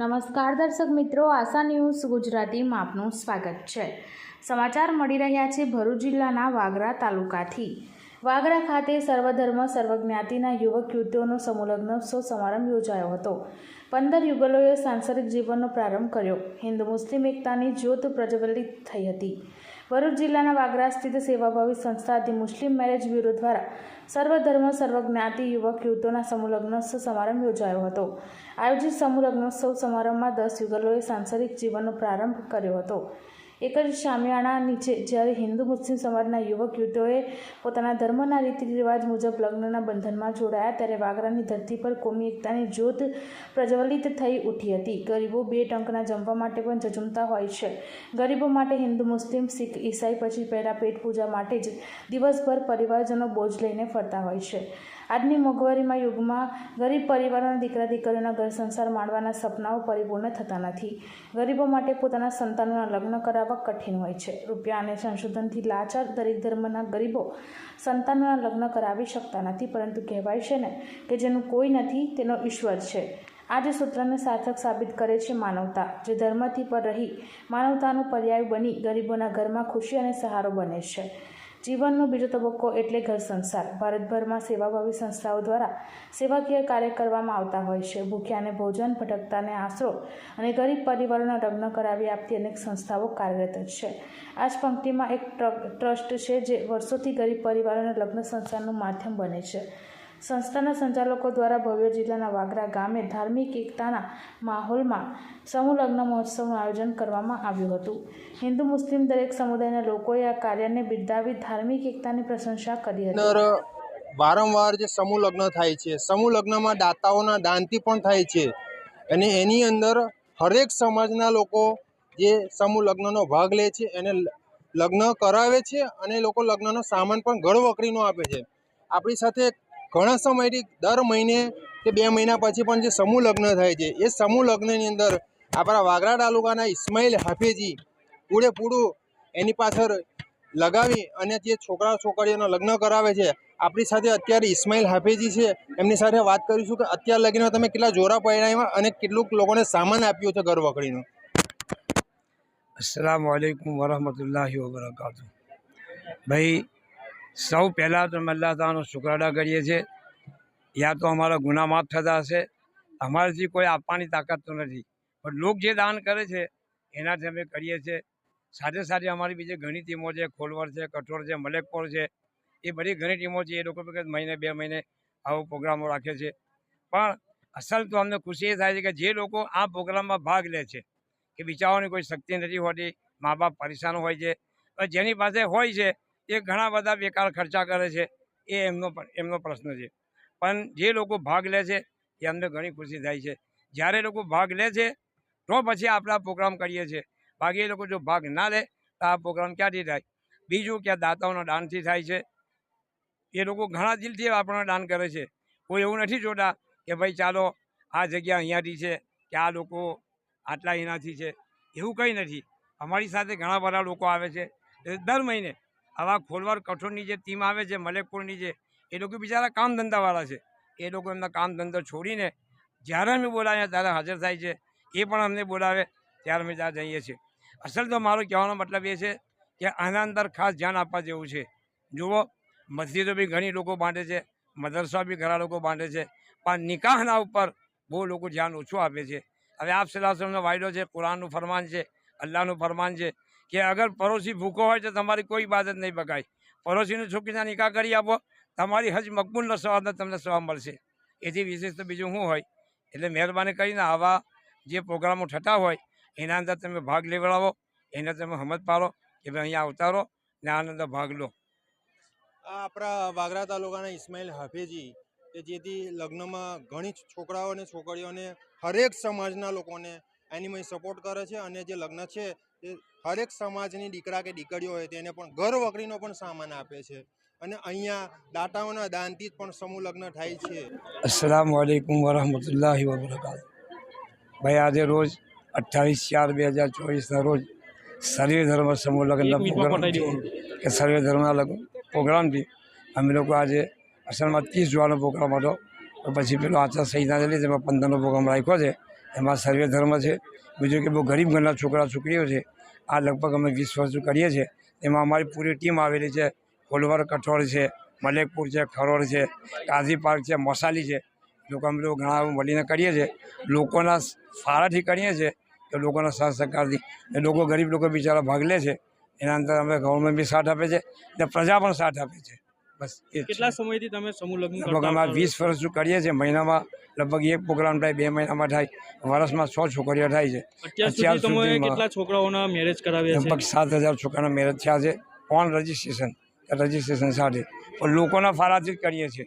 નમસ્કાર દર્શક મિત્રો, આશા ન્યૂઝ ગુજરાતીમાં આપનું સ્વાગત છે. સમાચાર મળી રહ્યા છે ભરૂચ જિલ્લાના વાગરા તાલુકાથી. વાગરા ખાતે સર્વધર્મ સર્વજ્ઞાતિના યુવક યુવતીઓનો સમૂહલગ્નોત્સવ સમારંભ યોજાયો હતો. પંદર યુગલોએ સાંસારિક જીવનનો પ્રારંભ કર્યો. હિન્દુ મુસ્લિમ એકતાની જ્યોત પ્રજ્વલિત થઈ હતી. ભરૂચ જિલ્લાના વાગરા સ્થિત સેવાભાવી સંસ્થા ધી મુસ્લિમ મેરેજ બ્યુરો દ્વારા સર્વધર્મ સર્વજ્ઞાતિ યુવક યુવતીઓના સમૂહલગ્નોત્સવ સમારંભ યોજાયો હતો. આયોજિત સમૂહલગ્નોત્સવ સમારંભમાં દસ યુગલોએ સાંસારિક જીવનનો પ્રારંભ કર્યો હતો. એક જ શામિયાણા નીચે જ્યારે હિન્દુ મુસ્લિમ સમાજના યુવક યુવતીઓએ પોતાના ધર્મના રીતિ રિવાજ મુજબ લગ્નના બંધનમાં જોડાયા ત્યારે વાગરાની ધરતી પર કોમી એકતાની જ્યોત પ્રજ્વલિત થઈ ઉઠી હતી. ગરીબો બે ટંકના જમવા માટે પણ ઝઝુમતા હોય છે. ગરીબો માટે હિન્દુ, મુસ્લિમ, શીખ, ઈસાઈ પછી પહેલાં પેટ પૂજા માટે જ દિવસભર પરિવારજનો બોજ લઈને ફરતા હોય છે. આજની મોંઘવારીમાં યુગમાં ગરીબ પરિવારોના દીકરા દીકરીઓના ઘર સંસાર માણવાના સપનાઓ પરિપૂર્ણ થતા નથી. ગરીબો માટે પોતાના સંતાનોના લગ્ન કરાવવા કઠિન હોય છે. રૂપિયા અને સંશોધનથી લાચાર દરેક ધર્મના ગરીબો સંતાનોના લગ્ન કરાવી શકતા નથી, પરંતુ કહેવાય છે ને કે જેનું કોઈ નથી, તેનો ઈશ્વર છે. આ જે સૂત્રને સાર્થક સાબિત કરે છે માનવતા. જે ધર્મથી પર રહી માનવતાનો પર્યાય બની ગરીબોના ઘરમાં ખુશી અને સહારો બને છે. જીવનનો બીજો તબક્કો એટલે ઘર સંસાર. ભારતભરમાં સેવાભાવી સંસ્થાઓ દ્વારા સેવાકીય કાર્ય કરવામાં આવતા હોય છે. ભૂખ્યાને ભોજન, ભટકતાને આશરો અને ગરીબ પરિવારોના લગ્ન કરાવી આપતી અનેક સંસ્થાઓ કાર્યરત છે. આ જ પંક્તિમાં એક ટ્ર- ટ્રસ્ટ છે જે વર્ષોથી ગરીબ પરિવારોના લગ્ન સંસ્થાનું માધ્યમ બને છે. સંસ્થાના સંચાલકો દ્વારા ભવ્ય જિલ્લાના વાગરા ગામે ધાર્મિક એકતાના માહોલમાં સમૂહ લગ્ન મહોત્સવનું આયોજન કરવામાં આવ્યું હતું. હિન્દુ મુસ્લિમ દરેક સમુદાયના લોકોએ આ કાર્યને બિરદાવી ધાર્મિક એકતાની પ્રશંસા કરી હતી. વારંવાર જે સમૂહ લગ્ન થાય છે સમૂહ લગ્નમાં દાતાઓના દાનથી પણ થાય છે. અને એની અંદર હરેક સમાજના લોકો જે સમૂહ લગ્નનો ભાગ લે છે, એને લગ્ન કરાવે છે અને લોકો લગ્નનો સામાન પણ ઘર વકરીનો આપે છે. આપણી સાથે ઘણા સમયથી દર મહિને કે બે મહિના પછી પણ જે સમૂહ લગ્ન થાય છે, એ સમૂહ લગ્નની અંદર આપણા વાગરા તાલુકાના ઇસ્માઇલ હાફેજી પૂરેપૂરું એની પાછળ લગાવી અને જે છોકરા છોકરીઓનો લગ્ન કરાવે છે, આપણી સાથે અત્યારે ઇસ્માઇલ હાફેજી છે. એમની સાથે વાત કરીશું કે અત્યાર લગીને તમે કેટલા જોરા પહેરાવ્યા અને કેટલુંક લોકોને સામાન આપ્યો છે ઘર વખરીનો. અસલામ વાલેકુમ વરહમતુલ્લાહ વબરકાતુ ભાઈ સૌ પહેલાં તો અમે અલ્લાહ તાલાનો શુક્ર અદા કરીએ છીએ. યા તો અમારા ગુના માફ થતા હશે. અમારાથી કોઈ આપવાની તાકાત તો નથી. પણ લોક જે દાન કરે છે, એનાથી અમે કરીએ છીએ. સાથે સાથે અમારી બીજી ઘણી ટીમો છે ખોલવર છે, કઠોળ છે, મલેકપોર છે, એ બધી ઘણી ટીમો છે, એ લોકો મહિને બે મહિને આવો પ્રોગ્રામો રાખે છે. પણ અસલ તો અમને ખુશી એ થાય છે કે જે લોકો આ પ્રોગ્રામમાં ભાગ લે છે, કે બિચારાઓની કોઈ શક્તિ નથી હોતી, મા બાપ પરેશાન હોય છે જેની પાસે હોય છે એ ઘણા બધા બેકાર ખર્ચા કરે છે, એ એમનો એમનો પ્રશ્ન છે. પણ જે લોકો ભાગ લે છે, એ અમને ઘણી ખુશી થાય છે. જ્યારે લોકો ભાગ લે છે, તો પછી આપણે આ પ્રોગ્રામ કરીએ છીએ. બાકી એ લોકો જો ભાગ ના લે, તો આ પ્રોગ્રામ ક્યાંથી થાય? બીજું કે દાતાઓના દાનથી થાય છે. એ લોકો ઘણા દિલથી આપણને દાન કરે છે. કોઈ એવું નથી જોતા કે ભાઈ ચાલો, આ જગ્યા અહીંયાથી છે કે આ લોકો આટલા એનાથી છે. એવું કંઈ નથી. અમારી સાથે ઘણા બધા લોકો આવે છે. દર મહિને આવા ખોલવાર કઠોળની જે ટીમ આવે છે, મલેકપુરની જે, એ લોકો બિચારા કામ ધંધાવાળા છે. એ લોકો એમના કામ ધંધો છોડીને જ્યારે અમે બોલાવીએ ત્યારે હાજર થાય છે. એ પણ અમને બોલાવે ત્યારે અમે ત્યાં જઈએ છીએ. અસલ તો મારો કહેવાનો મતલબ એ છે કે આના અંદર ખાસ ધ્યાન આપવા જેવું છે. જુઓ, મસ્જિદો બી ઘણી લોકો બાંધે છે, મદરસા બી ઘણા લોકો બાંધે છે, પણ નિકાહના ઉપર બહુ લોકો ધ્યાન ઓછું આપે છે. હવે આપ સલાહ વાયદો છે, કુરાનનું ફરમાન છે, અલ્લાહનું ફરમાન છે કે અગર પડોશી ભૂખો હોય તો તમારી કોઈ ઇબાદત નહીં બગાય પડોશીની છોકરીના નિકાહ કરી આપો. તમારી હજ મકબૂલનો સવાબનો તમને સવા મળશે. એથી વિશેષ તો બીજું શું હોય? એટલે મહેરબાની કરીને આવા જે પ્રોગ્રામો થતા હોય, એના અંદર તમે ભાગ લેવડાવો. એને તમે હમત પાડો કે ભાઈ અહીંયા ઉતારો ને આનંદ ભાગ લો. આપણા વાગરા તાલુકાના ઇસ્માઇલ હાફેજી કે જેથી લગ્નમાં ઘણી છોકરાઓ અને છોકરીઓને હરેક સમાજના લોકોને એની સપોર્ટ કરે છે અને જે લગ્ન છે એ હરેક સમાજની દીકરા કે દીકરીઓ હોય તેને પણ ઘર વકરીનો પણ સામાન આપે છે. અને અહીંયા દાતાઓના દાનથી જ પણ સમૂહ લગ્ન થાય છે. અસલામ વાલેકુમ વરહમતુલ્લાહ વબરકાત ભાઈ આજે રોજ અઠ્ઠાવીસ ચાર બે હજાર ચોવીસના રોજ સર્વે ધર્મ સમૂહ લગ્ન પ્રોગ્રામથી કે સર્વે ધર્મના લગ્ન પ્રોગ્રામથી અમે લોકો આજે અસલમાં ત્રીસ જોવાનો પ્રોગ્રામ હતો. પછી પેલો આચાર સંહિતા લીધે પંદરનો પ્રોગ્રામ રાખ્યો છે. એમાં સર્વે ધર્મ છે. બીજું કે બહુ ગરીબ ઘરના છોકરા, છોકરીઓ છે, આ લગભગ અમે વીસ વર્ષ કરીએ છીએ. એમાં અમારી પૂરી ટીમ આવેલી છે. કોલવર કઠોળ છે, મલેકપુર છે ખરોડ છે કાઝી પાર્ક છે, મોસાલી છે. લોકો અમે લોકો ઘણા મળીને કરીએ છીએ. લોકોના સારાથી કરીએ છીએ કે લોકોના સહ સહકારથી. લોકો ગરીબ લોકો બિચારા ભાગ લે છે. એના અંદર અમે ગવર્મેન્ટ બી સાથ આપે છે ને પ્રજા પણ સાથ આપે છે. બસ કેટલા સમયથી તમે સમૂહ લગ્ન લગભગ અમે? વીસ વર્ષથી કરીએ છીએ મહિનામાં લગભગ એક પ્રોગ્રામ થાય બે મહિનામાં થાય વર્ષમાં સો છોકરીઓ થાય છે. અત્યાર અત્યાર સુધી કેટલા છોકરાઓના મેરેજ કરાવ્યા લગભગ સાત હજાર છોકરાના મેરેજ થયા છે ઓન રજિસ્ટ્રેશન રજીસ્ટ્રેશન સાથે. પણ લોકોના ફાળાથી જ કરીએ છીએ.